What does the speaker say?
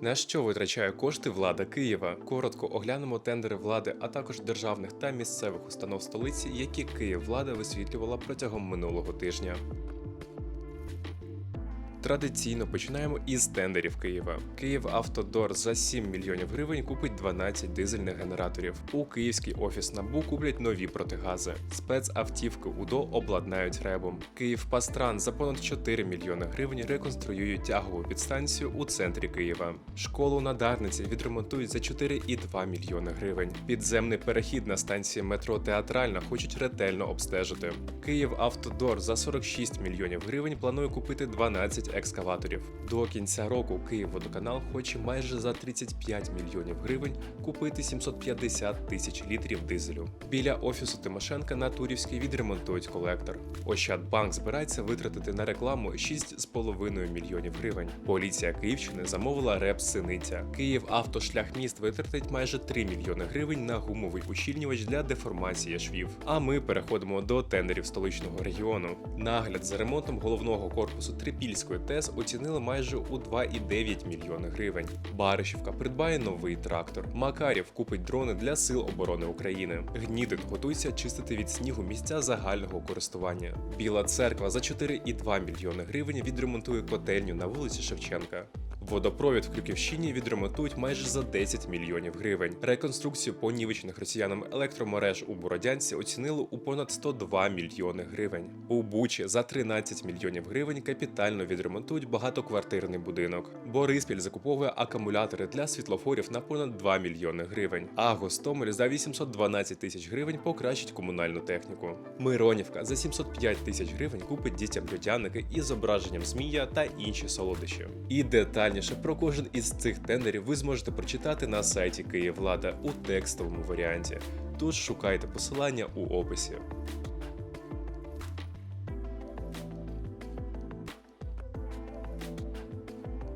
На що витрачає кошти влада Києва? Коротко оглянемо тендери влади, а також державних та місцевих установ столиці, які Київ влада висвітлювала протягом минулого тижня. Традиційно починаємо із тендерів Києва. Київавтодор за 7 мільйонів гривень купить 12 дизельних генераторів. У київський офіс НАБУ куплять нові протигази. Спецавтівки УДО обладнають ребом. Київпастран за понад 4 мільйони гривень реконструюють тягову підстанцію у центрі Києва. Школу на Дарниці відремонтують за 4,2 мільйони гривень. Підземний перехід на станції метро Театральна хочуть ретельно обстежити. Київавтодор за 46 мільйонів гривень планує купити 12 екскаваторів. До кінця року Київводоканал хоче майже за 35 мільйонів гривень купити 750 тисяч літрів дизелю. Біля офісу Тимошенка на Турівській відремонтують колектор. Ощадбанк збирається витратити на рекламу 6,5 мільйонів гривень. Поліція Київщини замовила реп Синиця. Київ автошляхміст витратить майже 3 мільйони гривень на гумовий ущільнювач для деформації швів. А ми переходимо до тендерів столичного регіону. Нагляд за ремонтом головного корпусу Трипільської ТЕС оцінили майже у 2,9 мільйони гривень. Баришівка придбає новий трактор. Макарів купить дрони для сил оборони України. Гнідин готується чистити від снігу місця загального користування. Біла церква за 4,2 мільйони гривень відремонтує котельню на вулиці Шевченка. Водопровід в Крюківщині відремонтують майже за 10 мільйонів гривень. Реконструкцію понівечених росіянам електромереж у Бородянці оцінили у понад 102 мільйони гривень. У Бучі за 13 мільйонів гривень капітально відремонтують багатоквартирний будинок. Бориспіль закуповує акумулятори для світлофорів на понад 2 мільйони гривень. А Гостомель за 812 тисяч гривень покращить комунальну техніку. Миронівка за 705 тисяч гривень купить дітям льодяники із зображенням змія та інші солодощі. І детальніше про кожен із цих тендерів ви зможете прочитати на сайті Київлада у текстовому варіанті. Тож шукайте посилання у описі.